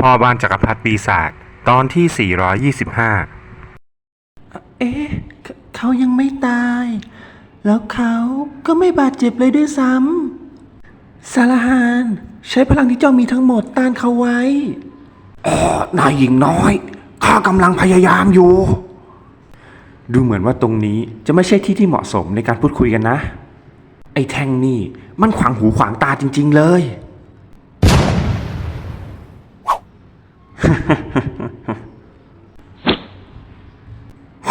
พ่อบ้านจักรพรรดิปีศาจตอนที่ 425 เอ๊ะเขเขายังไม่ตาย แล้วเขาก็ไม่บาดเจ็บเลยด้วยซ้ำสารหานใช้พลังที่เจ้ามีทั้งหมดต้านเขาไว้นายหญิงน้อย ข้ากำลังพยายามอยู่ ดูเหมือนว่าตรงนี้จะไม่ใช่ที่ที่เหมาะสมในการพูดคุยกันนะ ไอ้แท่งนี่มันขวางหูขวางตาจริง ๆ เลย ฮ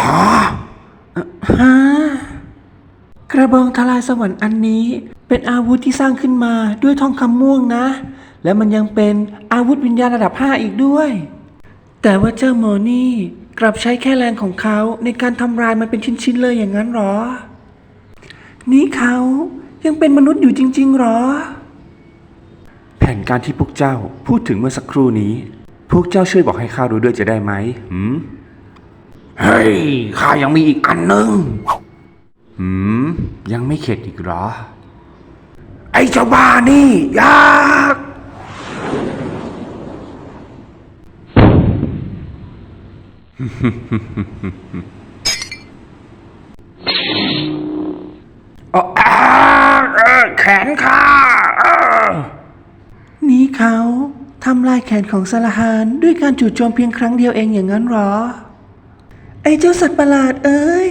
ะฮะกระบองทลายสวรรค์อันนี้ เป็นอาวุธที่สร้างขึ้นมาด้วยทองคำม่วงนะ และมันยังเป็นอาวุธวิญญาณระดับ 5 อีกด้วย แต่ว่าเจ้าโมนี่กลับใช้แค่แรงของเขาในการทำลายมันเป็นชิ้นๆเลยอย่างนั้นหรอ นี่เขายังเป็นมนุษย์อยู่จริงๆหรอ แผนการที่พวกเจ้าพูดถึงเมื่อสักครู่นี้ พวกเจ้าช่วยบอกให้ข้ารู้ด้วยจะได้ไหมหืมเฮ้ยข้ายังมีอีกอันหนึ่งหืมยังไม่เข็ดอีกเหรอ ไอ้เจ้าบ้านี่อยากอ้าวอ้าวเออแขนข้าเออนี่เขา ทำลายแขนของสลาฮานด้วยการจู่โจมเพียงครั้งเดียวเองอย่างนั้นหรอ ไอ้เจ้าสัตว์ประหลาดเอ้ย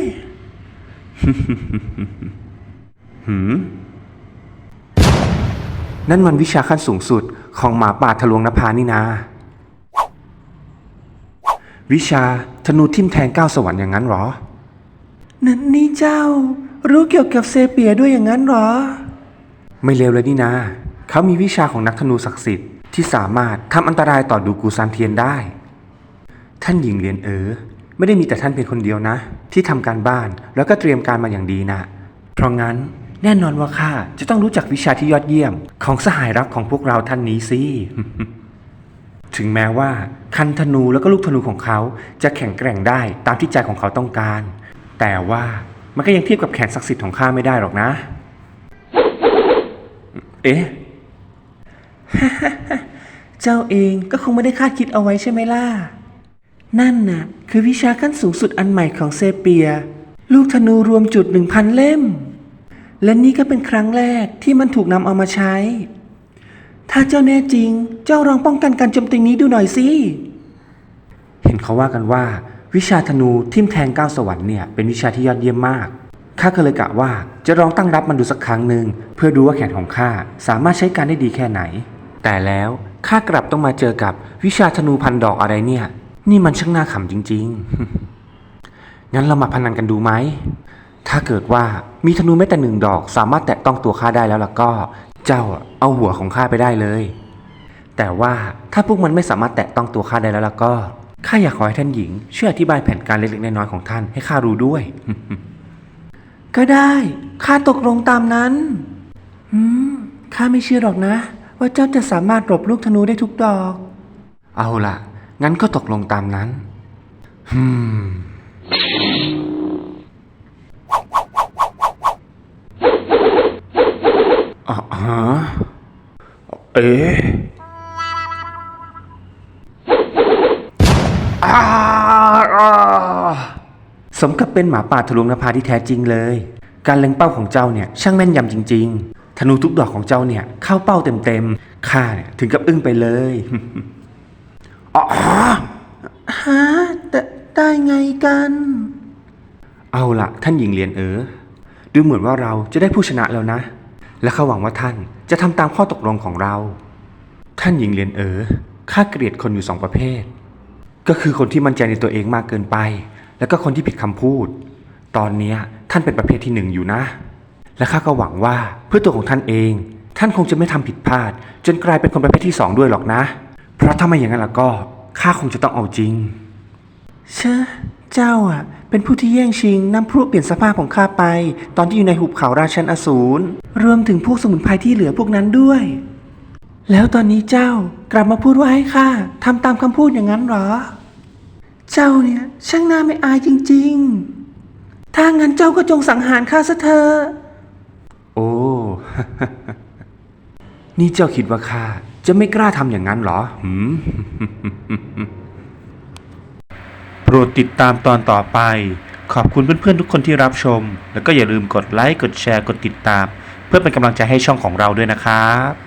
หืม นั่นมันวิชาขั้นสูงสุดของหมาป่าทะลวงนภานี่นา วิชาธนูทิ่มแทงก้าวสวรรค์อย่างนั้นเหรอ นั่นนี่เจ้า รู้เกี่ยวกับเซเปียด้วยอย่างนั้นหรอ ไม่เลวเลยนี่นา เขามีวิชาของนักธนูศักดิ์สิทธิ์ ที่สามารถทำอันตรายต่อดูกูซานเทียนได้ ท่านหญิงเรียนเออไม่ได้มีแต่ท่านเพียงคนเดียวนะ ที่ทำการบ้านแล้วก็เตรียมการมาอย่างดีนะเพราะงั้นแน่นอนว่าข้าจะต้องรู้จักวิชาที่ยอดเยี่ยม ของสหายรักของพวกเราท่านนี้สิ ถึงแม้ว่า คันธนูแล้วก็ลูกธนูของเขาจะแข็งแกร่งได้ตามที่ใจของเขาต้องการ แต่ว่ามันก็ยังเทียบกับแขนศักดิ์สิทธิ์ของข้าไม่ได้หรอกนะ เอ๊ะ เจ้าเองก็คงไม่ได้คาดคิดเอาไว้ใช่ไหมล่ะ นั่นน่ะ คือวิชาขั้นสูงสุดอันใหม่ของเซเปีย ลูกธนูรวมจุดหนึ่งพันเล่ม และนี่ก็เป็นครั้งแรกที่มันถูกนำเอามาใช้ ถ้าเจ้าแน่จริง เจ้าลองป้องกันการโจมตีนี้ดูหน่อยสิ เห็นเขาว่ากันว่า วิชาธนูทิ่มแทงก้าวสวรรค์เนี่ยเป็นวิชาที่ยอดเยี่ยมมากข้าก็เลยกะว่าจะลองตั้งรับมันดูสักครั้งหนึ่งเพื่อดูว่าแขนของข้าสามารถใช้การได้ดีแค่ไหน แต่แล้วข้ากลับต้องมาเจอกับวิชาธนูพันดอกอะไรเนี่ย นี่มันช่างน่าขำจริง ๆ งั้นเรามาพนันกันดูไหม ถ้าเกิดว่ามีธนูแม้แต่หนึ่งดอก สามารถแตะต้องตัวข้าได้แล้วล่ะก็ เจ้าเอาหัวของข้าไปได้เลย แต่ว่าถ้าพวกมันไม่สามารถแตะต้องตัวข้าได้แล้วล่ะก็ข้าอยากขอให้ท่านหญิงช่วยอธิบายแผนการเล็กๆน้อยๆของท่านให้ข้ารู้ด้วย ก็ได้ข้าตกลงตามนั้น อืมข้าไม่เชื่อหรอกนะ ว่าเจ้าจะสามารถหลบลูกธนูได้ทุกดอก เอาล่ะ งั้นก็ตกลงตามนั้นฮึมอ่าฮะเอ๊ะอ้าอ้าสมกับเป็นหมาป่าทะลวงนภาที่แท้จริงเลย การเล็งเป้าของเจ้าเนี่ย ช่างแม่นยำจริง ๆ ธนูทุกดอกของเจ้าเนี่ยเข้าเป้าเต็มๆ ข้าเนี่ยถึงกับอึ้งไปเลยอ๋อฮะแต่ได้ไงกัน เอาละท่านหญิงเรียนเออดูเหมือนว่าเราจะได้ผู้ชนะแล้วนะ และข้าหวังว่าท่านจะทำตามข้อตกลงของเรา ท่านหญิงเรียนเออข้าเกลียดคนอยู่สองประเภท ก็คือคนที่มั่นใจในตัวเองมากเกินไป แล้วก็คนที่ผิดคำพูด ตอนเนี้ท่านเป็นประเภทที่หนึ่งอยู่นะ และข้าก็หวังว่าเพื่อตัวของท่านเอง ท่านคงจะไม่ทำผิดพลาด จนกลายเป็นคนประเภทที่สองด้วยหรอกนะ เพราะถ้าไม่อย่างนั้นล้วก็ข้าคงจะต้องเอาจริง เชอเจ้าอะ เป็นผู้ที่แย่งชิงน้ำพุเปลี่ยนสภาพของข้าไป ตอนที่อยู่ในหุบเขาราชันอสูรรวมถึงพวกสมุนไพรที่เหลือพวกนั้นด้วย แล้วตอนนี้เจ้ากลับมาพูดว่าให้ข้าทำตามคำพูดอย่างนั้นหรอ เจ้าเนี่ยช่างน่าไม่อายจริง ๆ ถ้างั้นเจ้าก็จงสังหารข้าซะเถอะ นี่เจ้าคิดว่าข้าจะไม่กล้าทำอย่างนั้นเหรอหืมโปรดติดตามตอนต่อไป ขอบคุณเพื่อนๆทุกคนที่รับชม แล้วก็อย่าลืมกดไลค์ กดแชร์ กดติดตาม เพื่อเป็นกำลังใจให้ช่องของเราด้วยนะครับ